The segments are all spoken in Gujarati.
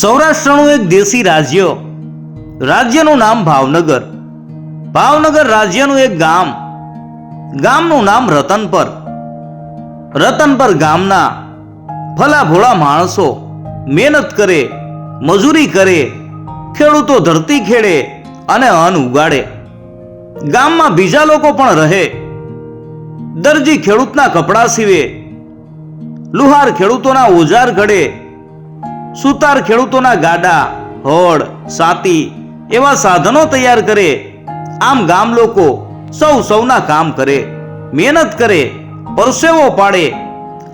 સૌરાષ્ટ્રનું એક દેશી રાજ્ય. રાજ્યનું નામ ભાવનગર. ભાવનગર રાજ્યનું એક ગામ. ગામનું નામ રતનપર. રતનપર ગામના ભલાભોળા માણસો મહેનત કરે, મજૂરી કરે, ખેડૂતો ધરતી ખેડે અને અન્ન ઉગાડે. ગામમાં બીજા લોકો પણ રહે. દરજી ખેડૂતના કપડાં સીવે. લુહાર ખેડૂતોના ઓજાર ઘડે. સુતાર ખેડૂતોના ગાડા, હોડ, સાતી એવા સાધનો તૈયાર કરે. આમ ગામ લોકો સૌ સૌના કામ કરે, મહેનત કરે, પરસેવો પાડે.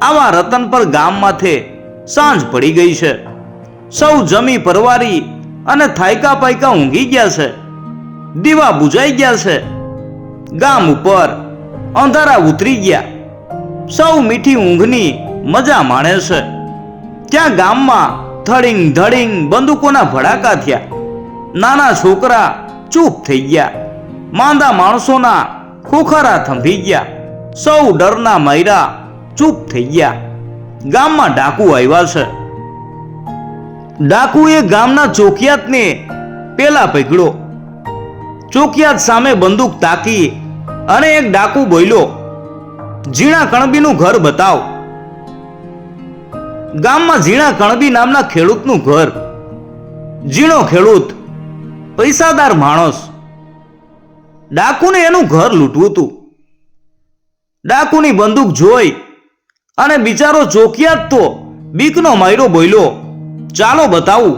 આવા રતન પર ગામ માથે સાંજ પડી ગઈ છે. સૌ જમી પરવારી અને થાયકા પાયકા ઊંઘી ગયા છે. દીવા બુજાઈ ગયા છે. ગામ ઉપર અંધારા ઉતરી ગયા. સૌ મીઠી ઊંઘની મજા માણે છે. ત્યાં ગામમાં થડિંગ ધડિંગ બંદૂકોના ભડાકા થયા. નાના છોકરા ચૂપ થઈ ગયા. માંદા માણસોના ખોખરા થંભી ગયા. સૌ ડરના મયરા ચૂપ થઈ ગયા. ગામમાં ડાકુ આવ્યા છે. ડાકુએ ગામના ચોકિયાતને પેલા પકડ્યો. ચોકિયાત સામે બંદૂક તાકી અને એક ડાકુ બોલ્યો, ઝીણા કણબીનું ઘર બતાવ. ગામમાં ઝીણા કણબી નામના ખેડૂતનું ઘર. ઝીણો ખેડૂત, પૈસાદાર માણસ. ડાકુને એનું ઘર લૂંટવું હતું. ડાકુની બંદૂક જોઈ અને બિચારો ચોકિયાત તો બીકનો માયરો બોલ્યો, ચાલો બતાવું.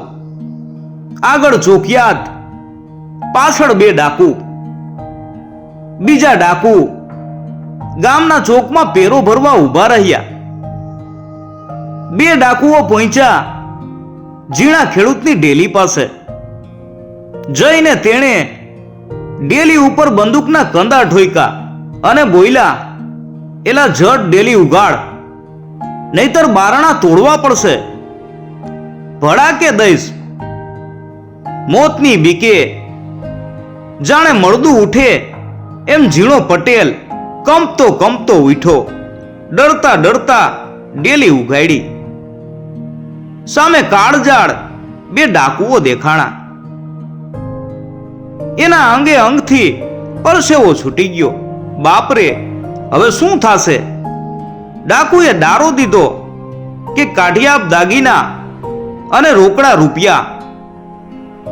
આગળ ચોકિયાત પાછળ બે ડાકુ. બીજા ડાકુ ગામના ચોકમાં પેરો ભરવા ઊભા રહ્યા. બે ડાકુઓ પહોંચ્યા ઝીણા ખેડૂતની ડેલી પાસે. જઈને તેણે ડેલી ઉપર બંદૂકના કંદા ઠોયકા અને બોલ્યા એલા જટ ડેલી ઉગાડ, નહીતર બારણા તોડવા પડશે. ભડાકે દઈશ? મોતની બીકે. જાણે મળદું ઉઠે, એમ ઝીણો પટેલ કંપતો કંપતો ઉઠ્યો. ડરતા ડરતા ડેલી ઉગાડી. સામે કાળજાળ, બે ડાકુઓ દેખાણા. એના અંગે અંગથી પરસેવો છૂટી ગયો. બાપરે, હવે શું થાશે? ડાકુએ ડારો દીધો કે કાઢિયાબ દાગીના અને રોકડા રૂપિયા.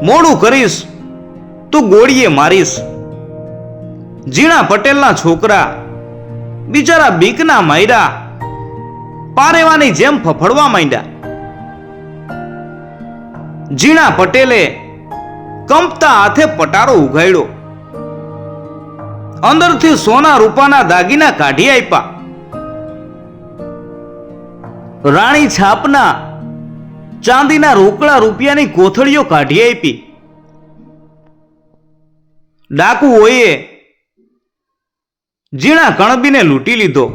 મોડું કરીશ, તો ગોળીએ મારીશ. ઝીણા પટેલના છોકરા, બિચારા બીકના માયરા, પારેવાની જેમ ફફડવા માંડ્યા. ઝીણા પટેલે કંપતા હાથે પટારો ઉઘાડ્યો. અંદરથી સોના રૂપાના દાગીના કાઢી આપ્યા રાણી છાપના ચાંદીના રોકડા રૂપિયાની કોથળીઓ કાઢી આપી ડાકુઓએ ઝીણા કણબીને લૂંટી લીધો.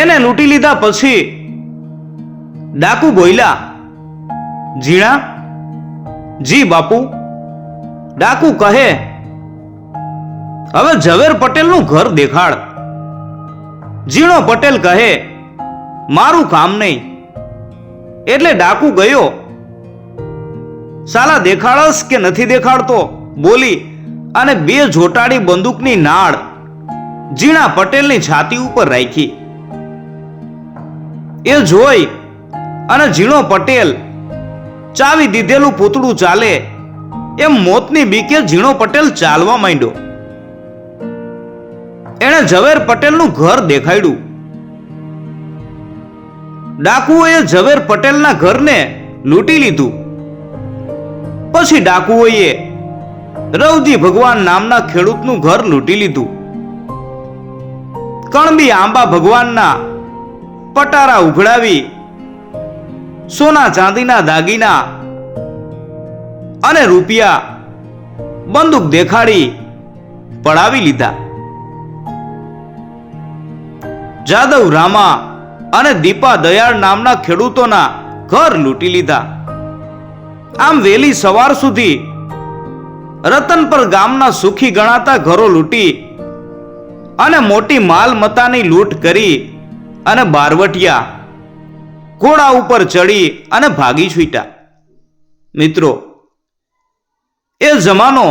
એને લૂંટી લીધા પછી ડાકુ બોલ્યા ઝીણા? જી, બાપુ. ડાકુ, કહે. હવે ઝવેર પટેલનું ઘર દેખાડ. ઝીણો પટેલ કહે, મારું કામ નહીં. એટલે ડાકુ ગયો. સાલા, દેખાડસ કે નથી દેખાડતો? બોલી અને બે જોટાડી બંદૂકની નાળ ઝીણા પટેલની છાતી ઉપર રાખી. એ જોઈ અને ઝીણો પટેલ ચાવી દીધેલું પૂતળું ચાલે. એમ મોતની બીકે ઝીણો પટેલ ચાલવા માંડ્યો. એણે ઝવેર પટેલનું ઘર દેખાડ્યું. ડાકુઓએ ઝવેર પટેલના ઘરને લૂંટી લીધું. પછી ડાકુઓએ રવજી ભગવાન નામના ખેડૂતનું ઘર લૂંટી લીધું. કણબી આંબા ભગવાનના પટારા ઉઘડાવી સોના ચાંદીના દાગીના અને રૂપિયા બંદૂક દેખાડી પડાવી લીધા. જાદવ રામા અને દીપા દયાળ નામના ખેડૂતોના ઘર લૂંટી લીધા. આમ વહેલી સવાર સુધી રતનપર ગામના સુખી ગણાતા ઘરો લૂંટી અને મોટી માલ મતાની લૂંટ કરી અને બારવટિયા ઘોડા ઉપર ચડી અને ભાગી છૂટ્યા. મિત્રો, એ જમાનો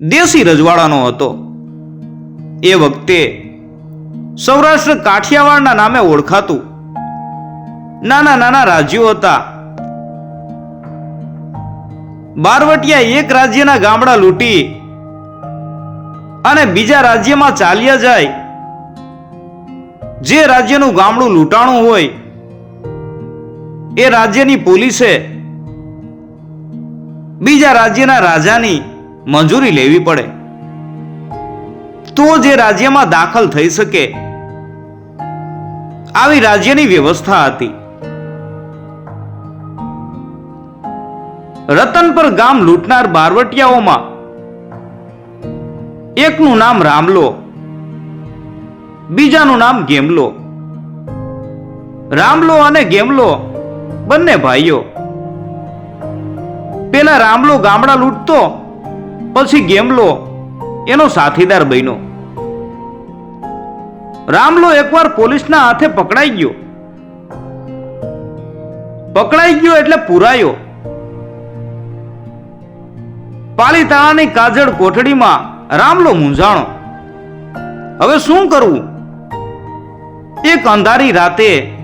દેશી રજવાડાનો હતો. એ વખતે સૌરાષ્ટ્ર કાઠિયાવાડના નામે ઓળખાતું નાના નાના રાજ્યો હતા. બારવટિયા એક રાજ્યના ગામડા લૂંટી અને બીજા રાજ્યમાં ચાલ્યા જાય. જે રાજ્યનું ગામડું લૂંટાણું હોય એ રાજ્યની પોલીસે બીજા રાજ્યના રાજાની મંજૂરી લેવી પડે. તો જે રાજ્યમાં દાખલ થઈ શકે, આવી રાજ્યની વ્યવસ્થા હતી. રતનપર ગામ લૂંટનાર બારવટિયાઓમાં એકનું નામ રામલો, બીજાનું નામ ગેમલો. રામલો અને ગેમલો બંને ભાઈઓ. પેલા રામલો ગામડા લૂંટતો, પછી ગેમલો એનો સાથીદાર બન્યો. રામલો એકવાર પોલીસના હાથે પકડાઈ ગયો. પકડાઈ ગયો એટલે પુરાયો. પાલીતાણાની કાજળ કોઠડીમાં રામલો મૂંઝાણો. હવે શું કરવું? એક અંધારી રાતે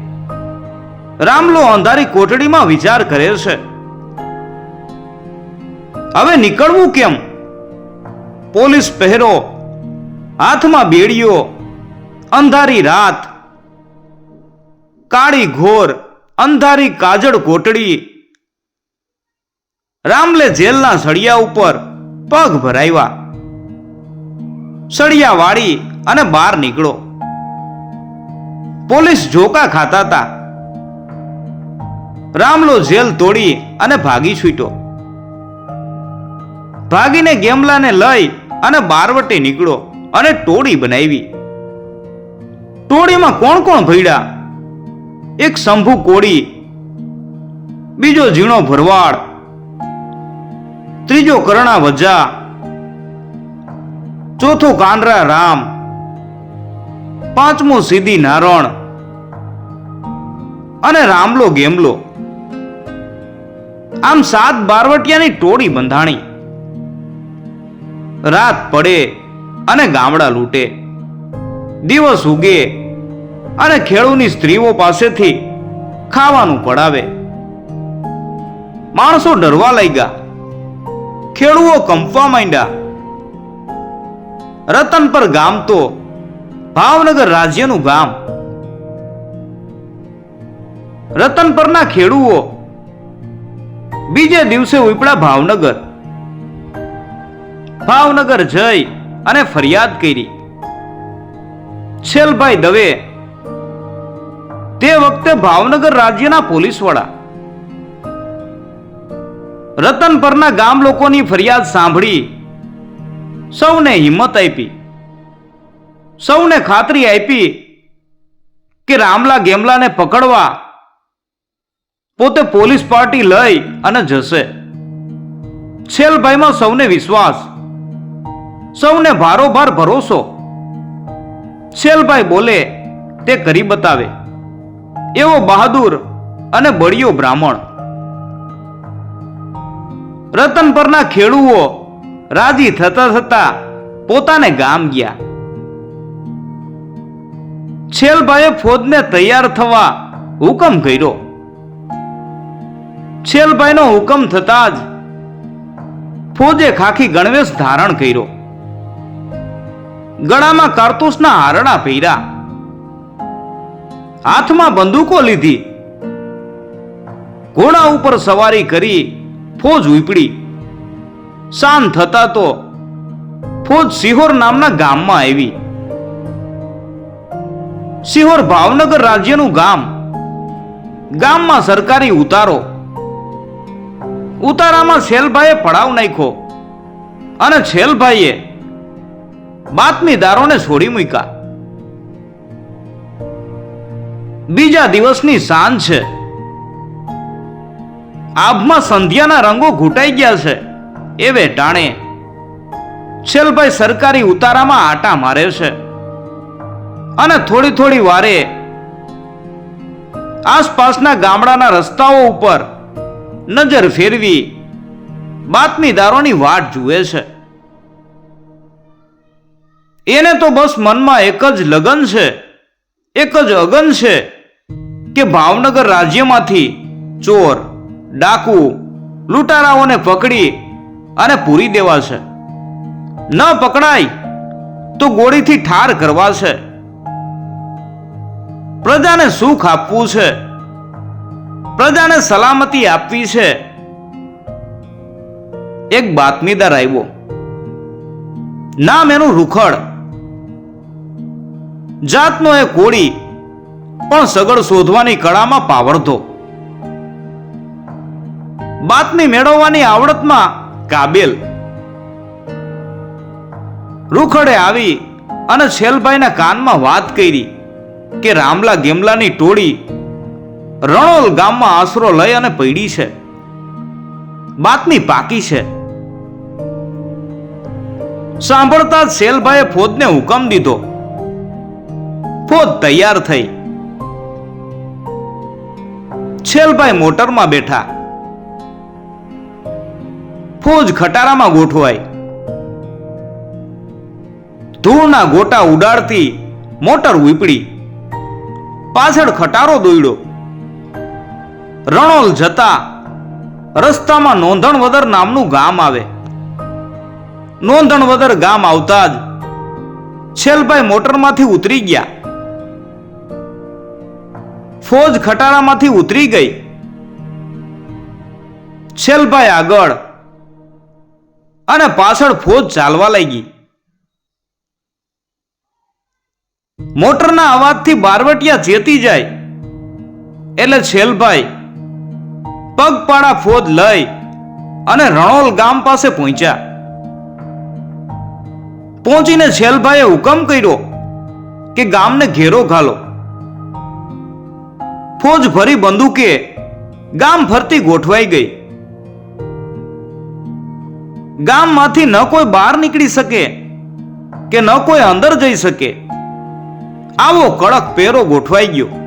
રામલો અંધારી કોટડીમાં વિચાર કરે છે. હવે નીકળવું કેમ? પોલીસ પહેરો, હાથમાં બેડીઓ, અંધારી રાત, કાળી ઘોર, અંધારી કાજળ કોટડી. રામલે જેલના સળિયા ઉપર પગ ભરાવ્યા. સળિયા વાળી અને બહાર નીકળો. પોલીસ જોકા ખાતા હતા. રામલો જેલ તોડી અને ભાગી છૂટ્યો. ભાગીને ગેમલાને લઈ અને બારવટે નીકળો અને ટોળી બનાવી. ટોળીમાં કોણ કોણ ભઈડા એક શંભુ કોળી, બીજો ઝીણો ભરવાડ, ત્રીજો કરણા વજા, ચોથો કાનરા રામ, પાંચમો સીધી નારણ અને રામલો ગેમલો. આમ સાત બારવટિયાની ટોળી બંધાણી. રાત પડે અને ગામડા લૂંટે. દિવસ ઉગે અને ખેડૂની સ્ત્રીઓ પાસેથી ખાવાનું પડાવે. માણસો ડરવા લાગ્યા. ખેડૂઓ કંપવા માંડ્યા. રતન પર ગામ તો ભાવનગર રાજ્યનું ગામ. રતન પરના ખેડૂઓ બીજે દિવસે ઉપડા ભાવનગર. ભાવનગર જઈ અને ફરિયાદ કરી. છેલભાઈ દવે, તે વખતે ભાવનગર રાજ્યના પોલીસ વડા. રતનપરના ગામ લોકોની ફરિયાદ સાંભળી સૌને હિંમત આપી. સૌને ખાતરી આપી કે રામલા ગેમલાને પકડવા પોતે પોલીસ પાર્ટી લઈ અને જશે. છેલભાઈમાં સૌને વિશ્વાસ. સૌને ભારોભાર ભરોસો. છેલભાઈ બોલે, તે કરી બતાવે. એવો બહાદુર અને બળિયો બ્રાહ્મણ. રતન પરના ખેડૂઓ રાજી થતા થતા પોતાને ગામ ગયા. છેલભાઈએ ફોજને તૈયાર થવા હુકમ કર્યો. છેલભાઈનો હુકમ થતા જ ફોજે ખાખી ગણવેશ ધારણ કર્યો. ગળામાં કારતૂસના હારણા પહેર્યા. હાથમાં બંદૂકો લીધી. ઘોડા ઉપર સવારી કરી ફોજ ઉપડી. શાંત થતા તો ફોજ સિહોર નામના ગામમાં આવી. સિહોર ભાવનગર રાજ્યનું ગામ. ગામમાં સરકારી ઉતારો ઉતારામાં છેલભાઈએ પડાવ નાખ્યો અને છેલભાઈએ બાતમીદારોને છોડી મૂક્યા. બીજા દિવસની સાંજ છે. આભમાં સંધ્યાના રંગો ઘૂંટાઈ ગયા છે. એ વેટાણે છેલભાઈ સરકારી ઉતારામાં આટા મારે છે. અને થોડી થોડી વારે આસપાસના ગામડાના રસ્તાઓ ઉપર નજર ફેરવી બાતમીદારોની વાટ જુએ છે. એને તો બસ મનમાં એક જ લગન છે, એક જ અગન છે કે ભાવનગર રાજ્યમાંથી ચોર, ડાકુ, લૂંટારાઓને પકડી અને પૂરી દેવા છે. ન પકડાય તો ગોળીથી ઠાર કરવા છે. પ્રજાને સુખ આપવું છે. પ્રજાને સલામતી આપવી છે. એક બાતમીદાર આવ્યો. નામ એનું રૂખડ. જાતનો એ કોળી, પણ સગળ શોધવાની કળામાં પાવડતો. બાતમી મેળવવાની આવડતમાં કાબેલ. રૂખડે આવી અને છેલભાઈના કાનમાં વાત કરી કે રામલા ગેમલાની ટોળી રણોલ ગામમાં આશરો લઈ અને પડી છે. બાતમી પાકી છે. સાંભળતા શેલભાઈએ ફોજને હુકમ દીધો. ફોજ તૈયાર થઈ. છેલભાઈ મોટરમાં બેઠા. ફોજ ખટારામાં ગોઠવાઈ ધૂળના ગોટા ઉડાડતી મોટર ઉપડી પાછળ ખટારો દોડ્યો રણોલ જતા રસ્તામાં નોંધણવદર નામનું ગામ આવે. નોંધણવદર ગામ આવતા જ છેલભાઈ મોટરમાંથી ઉતરી ગયા. ફોજ ખટારામાંથી ઉતરી ગઈ. છેલભાઈ આગળ અને પાછળ ફોજ ચાલવા લાગી. મોટરના અવાજથી બારવટિયા ચેતી જાય. એટલે છેલભાઈ પગપાળા ફોજ લઈ અને રણોલ ગામ પાસે પહોંચ્યા. પહોંચીને છેલભાઈએ હુકમ કર્યો કે ગામને ઘેરો ઘાલો. ફોજ ભરી બંદૂકે ગામ ફરતી ગોઠવાઈ ગઈ. ગામમાંથી ન કોઈ બહાર નીકળી શકે કે ન કોઈ અંદર જઈ શકે. આવો કડક પેરો ગોઠવાઈ ગયો.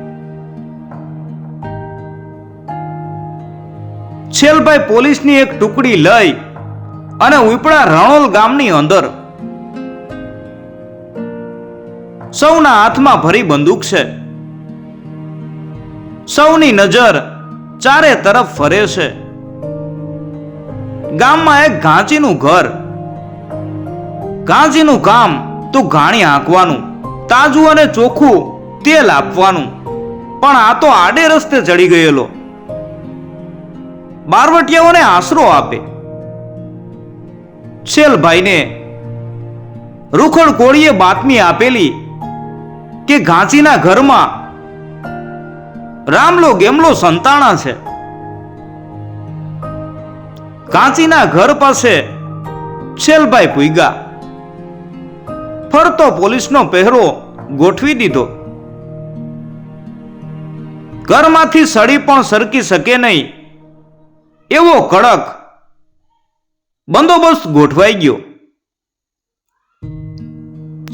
છેલભાઈ પોલીસની એક ટુકડી લઈ અને ઉપડા રણોલ ગામની અંદર સૌના હાથમાં ભરી બંદૂક છે. સૌની નજર ચારે તરફ ફરે છે. ગામમાં એક ઘાંચીનું ઘર. ઘાંચીનું કામ તો ઘાણી હાંકવાનું, તાજું અને ચોખ્ખું તેલ આપવાનું. પણ આ તો આડે રસ્તે ચડી ગયેલો. બારવટિયાઓને આશરો આપે. છેલભાઈને રૂખડ કોળીએ બાતમી આપેલી કે ઘાંચીના ઘરમાં રામલો ગેમલો સંતાણા છે. કાંચીના ઘર પાસે છેલભાઈ પૂગ્યા ફરતો પોલીસનો પહેરો ગોઠવી દીધો. ઘરમાંથી સળી પણ સરકી શકે નહીં. એવો કડક બંદોબસ્ત ગોઠવાઈ ગયો.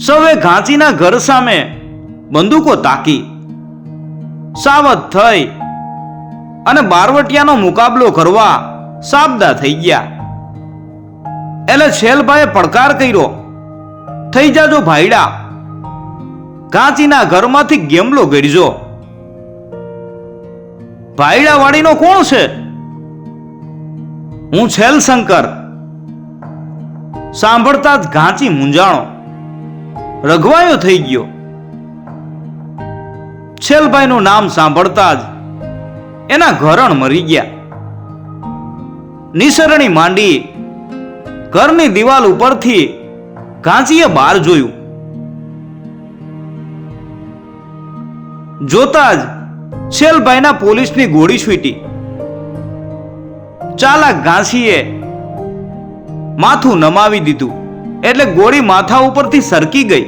સૌએ ઘાંચીના ઘર સામે બંદૂકો તાકી. સાવધ થઈ અને બારવટિયાનો મુકાબલો કરવા સાબદા થઈ ગયા. એટલે છેલભાઈએ પડકાર કર્યો, થઈ જાજો ભાઈડા. ઘાંચીના ઘરમાંથી ગેમલો ગળજો ભાઈડા વાળીનો કોણ છે? હું છેલ શંકર. સાંભળતા જ ઘાંચી મૂંઝાણો. રઘવાયો થઈ ગયો. છેલભાઈનું નામ સાંભળતા જ એના ઘરણ મરી ગયા. નિસરણી માંડી ઘરની દિવાલ ઉપરથી ઘાંચીએ બહાર જોયું. જોતા જ છેલભાઈના પોલીસની ગોળી છૂટી. ચાલાક ઘાસીએ માથું નમાવી દીધું. એટલે ગોળી માથા ઉપરથી સરકી ગઈ.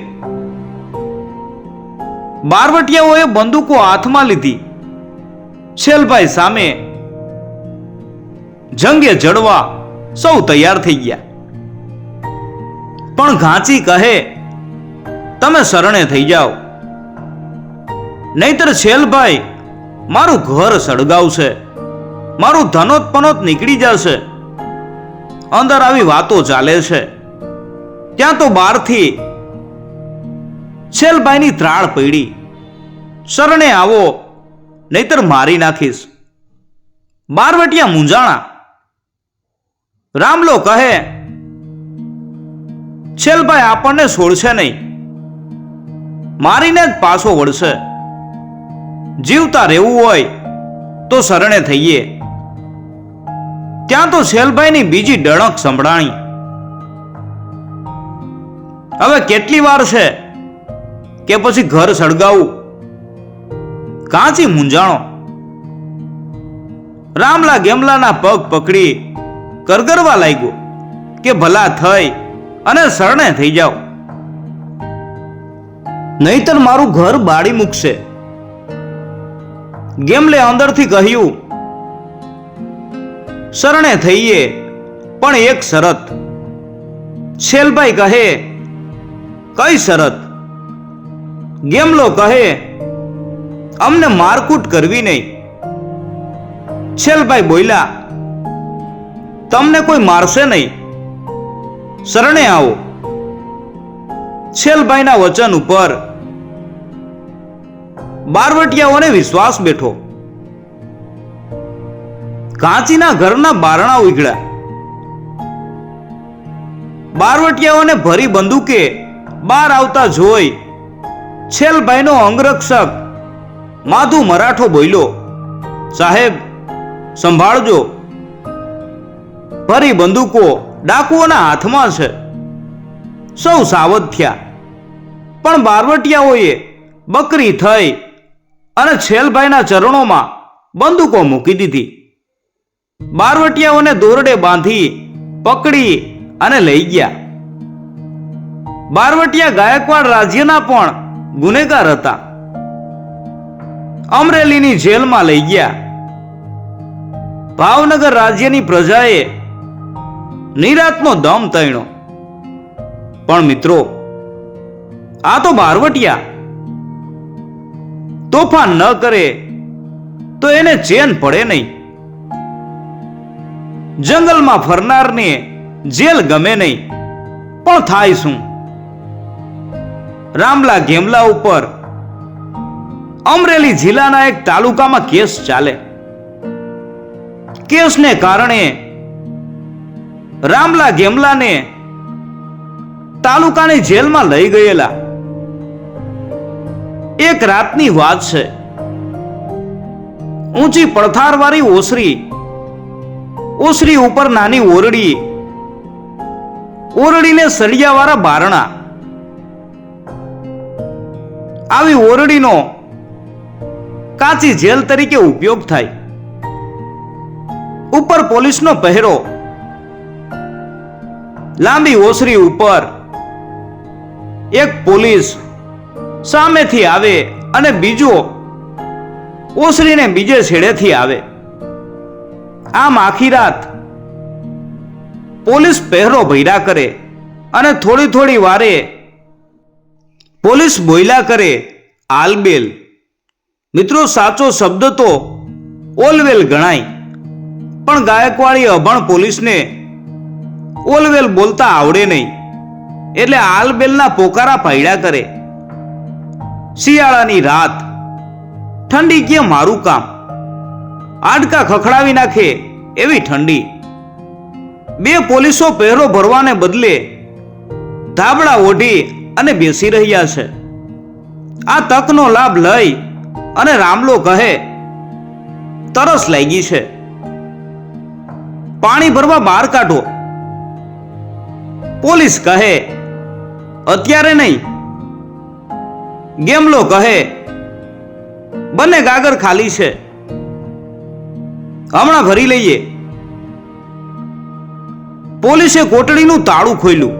બારવટિયાઓએ બંદૂકો હાથમાં લીધી. છેલભાઈ સામે જંગે જડવા સૌ તૈયાર થઈ ગયા. પણ ઘાંચી કહે, તમે શરણે થઈ જાઓ. નહીતર છેલભાઈ, મારું ઘર સળગાવશે. મારું ધનોત પનોત નીકળી જશે. અંદર આવી વાતો ચાલે છે. ત્યાં તો બહારથી છેલભાઈની ત્રાળ પડી. શરણે આવો, નહીતર મારી નાખીશ. બારવટિયા મૂંઝાણા. રામલો કહે, છેલભાઈ આપણને છોડશે નહીં. મારીને જ પાછો વળશે. જીવતા રહેવું હોય તો શરણે થઈએ. ત્યાં તો શેલભાઈની બીજી ડણક સંભળાણી. હવે કેટલી વાર છે કે પછી ઘર સળગાવું? કાંચી મૂંઝાણો. રામલા ગેમલાના પગ પકડી કરગરવા લાગ્યો કે ભલા થઈ અને શરણે થઈ જાઓ નહીતર મારું ઘર બાળી મૂકશે. ગેમલે અંદરથી કહ્યું શરણે થઈએ, પણ એક શરત. શેલભાઈ કહે, કઈ શરત? ગેમલો કહે, અમને મારકૂટ કરવી નહીં. છેલભાઈ બોલ્યા, તમને કોઈ મારશે નહીં. શરણે આવો. છેલભાઈના વચન ઉપર બારવટિયાઓને વિશ્વાસ બેઠો. કાંચીના ઘરના બારણા ઉઘડ્યા બારવટિયાઓને ભરી બંદૂકે બહાર આવતા જોઈ છેલભાઈનો અંગરક્ષક માધુ મરાઠો બોલ્યો, સાહેબ, સંભાળજો. ભરી બંદૂકો ડાકુઓના હાથમાં છે. સૌ સાવધ થયા. પણ બારવટિયાઓએ બકરી થઈ અને છેલભાઈના ચરણોમાં બંદૂકો મૂકી દીધી. બારવટિયાઓને દોરડે બાંધી, પકડી અને લઈ ગયા. બારવટિયા ગાયકવાડ રાજ્યના પણ ગુનેગાર હતા. અમરેલીની જેલમાં લઈ ગયા. ભાવનગર રાજ્યની પ્રજાએ નિરાતનો દમ તણ્યો પણ મિત્રો, આ તો બારવટિયા તોફાન ન કરે તો એને ચેન પડે નહીં. જંગલમાં ફરનારને જેલ ગમે નહીં, પણ થાય શું? રામલા ગેમલા ઉપર અમરેલી જિલ્લાના એક તાલુકામાં કેસ ચાલે. કેસને કારણે રામલા ગેમલાને તાલુકાની જેલમાં લઈ ગયેલા. એક રાતની વાત છે. ઊંચી પડથારવાળી ઓસરી ઓસરી ઉપર નાની ઓરડી. ઓરડીને સળિયાવાળા બારણા. આવી ઓરડીનો કાચી જેલ તરીકે ઉપયોગ થાય. ઉપર પોલીસનો પહેરો. લાંબી ઓસરી ઉપર એક પોલીસ સામેથી આવે અને બીજો ઓસરીને બીજે છેડેથી આવે. આમ આખી રાત પોલીસ પહેરો ભર્યા કરે અને થોડી થોડી વારે પોલીસ બોયલા કરે આલબેલ. મિત્રો, સાચો શબ્દ તો ઓલવેલ ગણાય, પણ ગાયકવાડી અભણ પોલીસને ઓલવેલ બોલતા આવડે નહીં. એટલે આલબેલના પોકારા પૈડા કરે. શિયાળાની રાત ઠંડી કે મારું કામ? આડકા ખખડાવી નાખે એવી ઠંડી. બે પોલીસો પહેરો ભરવાને બદલે ધાબળા ઓઢી અને બેસી રહ્યા છે. આ તકનો લાભ લઈ અને રામલો કહે, તરસ લાગી છે. પાણી ભરવા બહાર કાઢો. પોલીસ કહે, અત્યારે નહીં. ગેમલો કહે, બંને ગાગર ખાલી છે. હમણાં ભરી લઈએ. પોલીસે કોટડીનું તાળું ખોલ્યું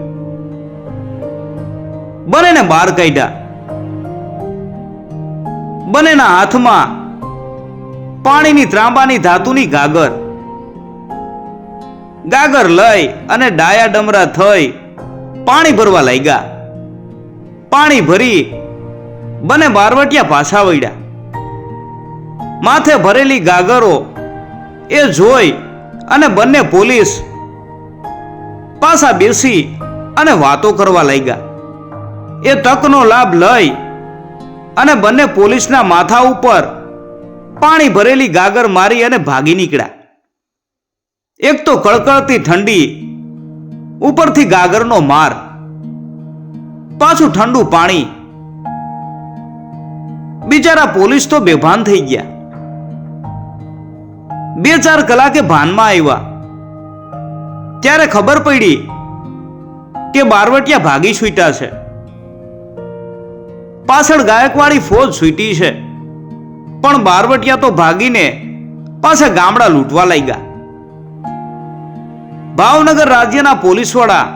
બંનેને બહાર કાઢ્યા. બંનેના હાથમાં પાણીની ત્રાંબાની ધાતુની ગાગર. ગાગર લઈ અને ડાયા ડમરા થઈ પાણી ભરવા લાગ્યા. પાણી ભરી બને બારવટિયા પાછા વળ્યા. માથે ભરેલી ગાગરો એ જોઈ અને બંને પોલીસ પાછા બેસી અને વાતો કરવા લાગ્યા. એ તકનો લાભ લઈ અને બંને પોલીસના માથા ઉપર પાણી ભરેલી ગાગર મારી અને ભાગી નીકળ્યા. એક તો કળકળતી ઠંડી ઉપરથી ગાગરનો માર, પાછું ઠંડુ પાણી. બિચારા પોલીસ તો બેભાન થઈ ગયા. બે ચાર કલાકે ભાનમાં આવ્યા. ત્યારે ખબર પડી કે બારવટિયા ભાગી છૂટ્યા છે. પાછળ ગાયકવાડી ફોજ છૂટી છે. પણ બારવટિયા તો ભાગીને પાછા ગામડા લૂંટવા લાગ્યા. ભાવનગર રાજ્યના પોલીસ વડા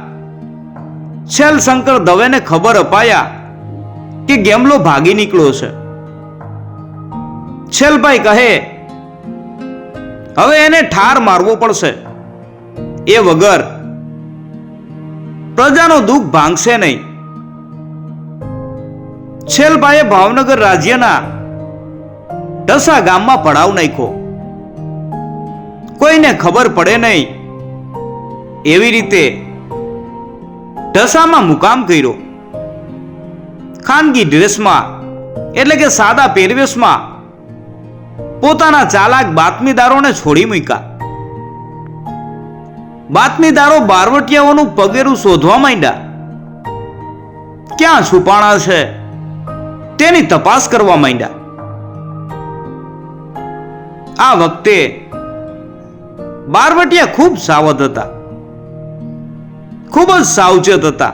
શંકર દવેને ખબર અપાયા કે ગેમલો ભાગી નીકળ્યો છે. છેલભાઈ કહે હવે એને ઠાર મારવો પડશે. એ વગર પ્રજાનો દુઃખ ભાંગશે નહીં. છેલભાઈએ ભાવનગર રાજ્યના ઢસા ગામમાં પડાવ નાખ્યો. કોઈને ખબર પડે નહીં એવી રીતે ઢસામાં મુકામ કર્યો. ખાનગી ડ્રેસમાં, એટલે કે સાદા પહેરવેશમાં પોતાના ચાલાક બાતમીદારોને છોડી મૂક્યા. બાતમીદારો બારવટિયાઓનું પગેરું શોધવા માંડ્યા. ક્યાં છુપાણા છે? તેની તપાસ કરવા માંડ્યા. આ વખતે બારવટિયા ખૂબ સાવધ હતા. ખૂબ જ સાવચેત હતા.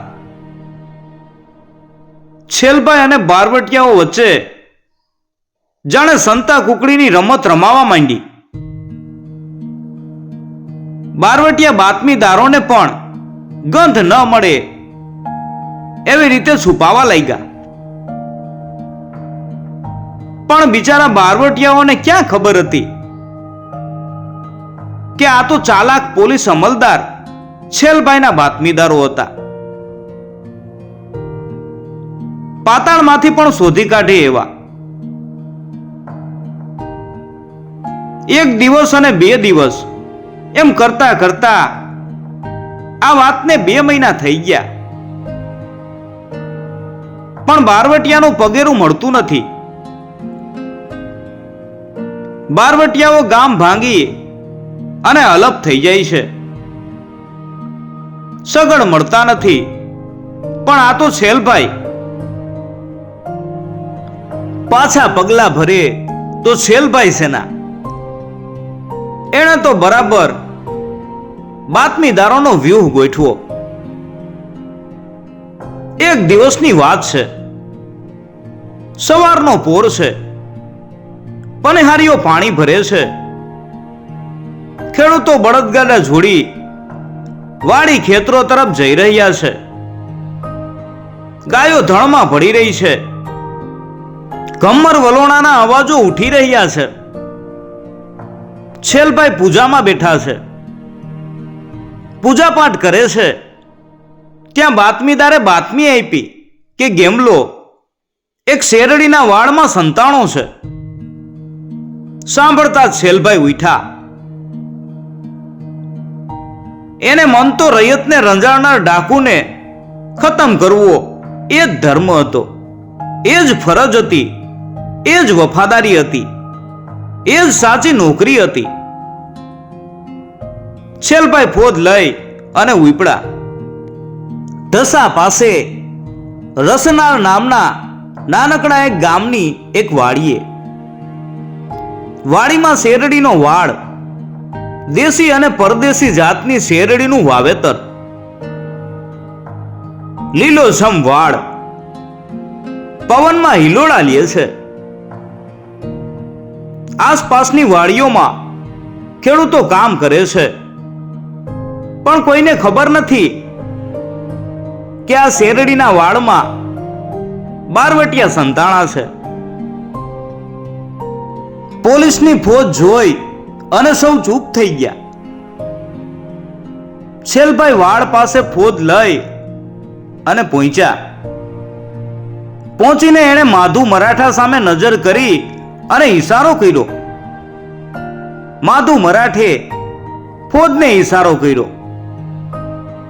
છેલભાઈ અને બારવટિયાઓ વચ્ચે જાણે સંતા કુકડીની રમત રમાવા માંડી. બારવટિયા બાતમીદારોને પણ ગંધ ન મળે એવી રીતે છુપાવા લાગ્યા. પણ બિચારા બારવટિયાઓને ક્યાં ખબર હતી કે આ તો ચાલાક પોલીસ અમલદાર છેલભાઈના બાતમીદારો હતા. પાતાળમાંથી પણ શોધી કાઢે એવા. એક દિવસ અને બે દિવસ. એમ કરતા કરતા આ વાતને બે મહિના થઈ ગયા. પણ બારવટિયાનું પગેરું મળતું નથી. બારવટિયાઓ ગામ ભાંગી અને અલપ થઈ જાય છે. સગડ મળતા નથી. પણ આ તો છેલભાઈ પાછા પગલા ભરે તો છેલભાઈ સેના. એણે તો બરાબર બાતમીદારોનો વ્યૂહ ગોઠવો એક દિવસની વાત છે. સવારનો પોર છે. પનિહારીઓ પાણી ભરે છે. ખેડૂતો બળદગાડા જોડી વાડી ખેતરો તરફ જઈ રહ્યા છે. ગાયો ધણમાં ભળી રહી છે. કમર વલોણાના અવાજો ઉઠી રહ્યા છે. છેલભાઈ પૂજામાં બેઠા છે. પૂજાપાઠ કરે છે. ત્યાં બાતમીદારે બાતમી આપી કે ગેમલો, એક શેરડીના વાળમાં સંતાણો છે. સાંભળતા છેલભાઈ ઉઠ્યા. એને મન તો રૈયતને રંજાડનાર ડાકુને ખતમ કરવો એ જ ધર્મ હતો. એ જ ફરજ હતી. એ જ વફાદારી હતી. એ જ સાચી નોકરી હતી. છેલભાઈ ફોજ લઈ અને ઉપડા. ઢસા પાસે રસનાર નામના નાનકડા એક ગામની એક વાડીએ. વાડીમાં શેરડીનો વાડ દેશી અને પરદેશી જાતની શેરડીનું વાવેતર. લીલોછમ વાડ પવનમાં હિલોળા લે છે. આસપાસની વાડીઓમાં ખેડૂતો કામ કરે છે. પણ કોઈને ખબર નથી કે આ શેરડીના વાડમાં બારવટિયા સંતાણા છે. પોલીસની ફોજ જોઈ અને સૌ ચૂપ થઈ ગયા. શેલભાઈ વાડ પાસે ફોજ લઈ અને પહોંચ્યા. પહોંચીને એણે માધુ મરાઠા સામે નજર કરી અને ઈશારો કર્યો. માધુ મરાઠે ફોજને ઈશારો કર્યો.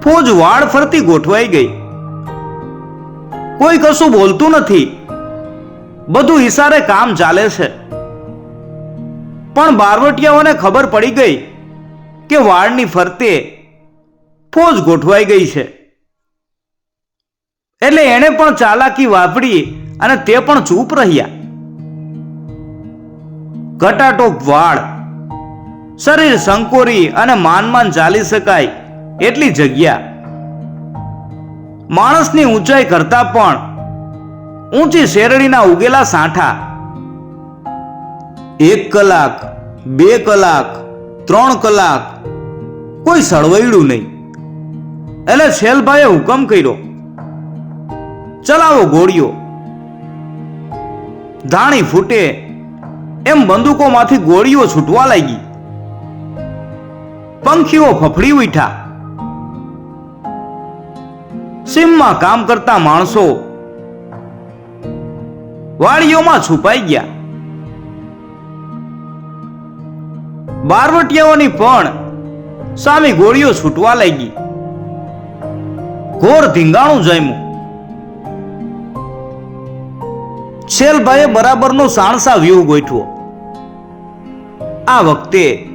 ફોજ વાળ ફરતી ગોઠવાઈ ગઈ. કોઈ કશું બોલતું નથી. બધું ઈશારે કામ ચાલે છે. પણ બારવટિયાઓને ખબર પડી ગઈ કે વાળની ફરતે ફોજ ગોઠવાઈ ગઈ છે. એટલે એણે પણ ચાલાકી વાપરી અને તે પણ ચૂપ રહ્યા. ઘટાટોપ વાળ. શરીર સંકોરી અને માન ચાલી શકાય એટલી જગ્યા. માણસની ઊંચાઈ કરતા પણ ઊંચી શેરડીના ઉગેલા સાંઠા. એક કલાક, બે કલાક, ત્રણ કલાક, કોઈ સળવૈડું નહીં. એટલે શેલભાઈએ હુકમ કર્યો, ચલાવો ગોળીઓ. ધાણી ફૂટે એમ બંદૂકોમાંથી ગોળીઓ છૂટવા લાગી. પંખીઓ ફફડી ઉઠ્યા. સીમમાં કામ કરતા માણસો વાડીઓમાં છુપાઈ ગયા. બારવટિયાઓની પણ સામે ગોળીઓ છૂટવા લાગી. ઘોર ધીંગાણું જમ્યું. છેલભાઈએ બરાબરનો સાણસા વ્યૂહ ગોઠવો આ વખતે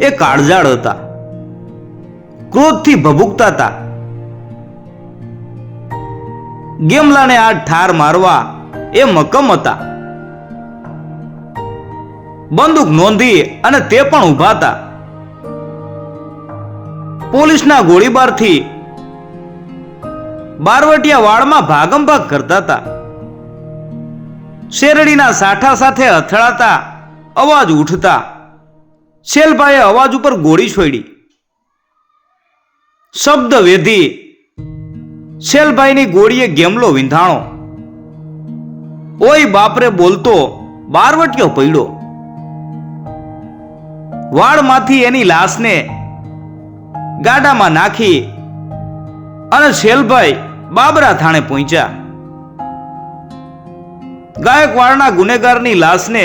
એ કાળજાળ હતા. ક્રોધથી ભભૂકતા હતા. ગેમલાને આ ઠાર મારવા એ મક્કમ હતા. બંદૂક નોંધી અને તે પણ ઊભા હતા. પોલીસના ગોળીબારથી બારવટિયા વાળમાં ભાગમ ભાગ કરતા હતા. શેરડીના સાઠા સાથે અથડાતા અવાજ ઉઠતા શેલભાઈએ અવાજ ઉપર ગોળી છોડી. શબ્દ વેધી શેલભાઈની ગોળીએ ગેમલો વિંધાણો. ઓય બાપરે બોલતો બારવટ્યો પડ્યો વાળમાંથી એની લાશને ગાડામાં નાખી અને શેલભાઈ બાબરા થાણે પહોંચ્યા. ગાયકવાડના ગુનેગારની લાશને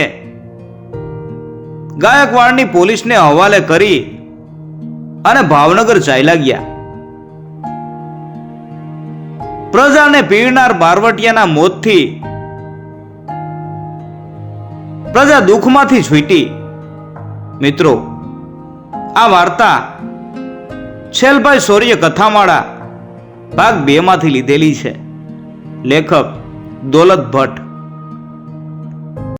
ગાયકવાડની પોલીસને હવાલે કરી અને ભાવનગર ચાલ્યા ગયા પ્રજાને પીડનાર બારવટિયાના મોતથી પ્રજા દુઃખમાંથી છૂટી. મિત્રો, આ વાર્તા છેલભાઈ શૌર્ય કથામાળા ભાગ બે માંથી લીધેલી છે. લેખક દોલત ભટ્ટ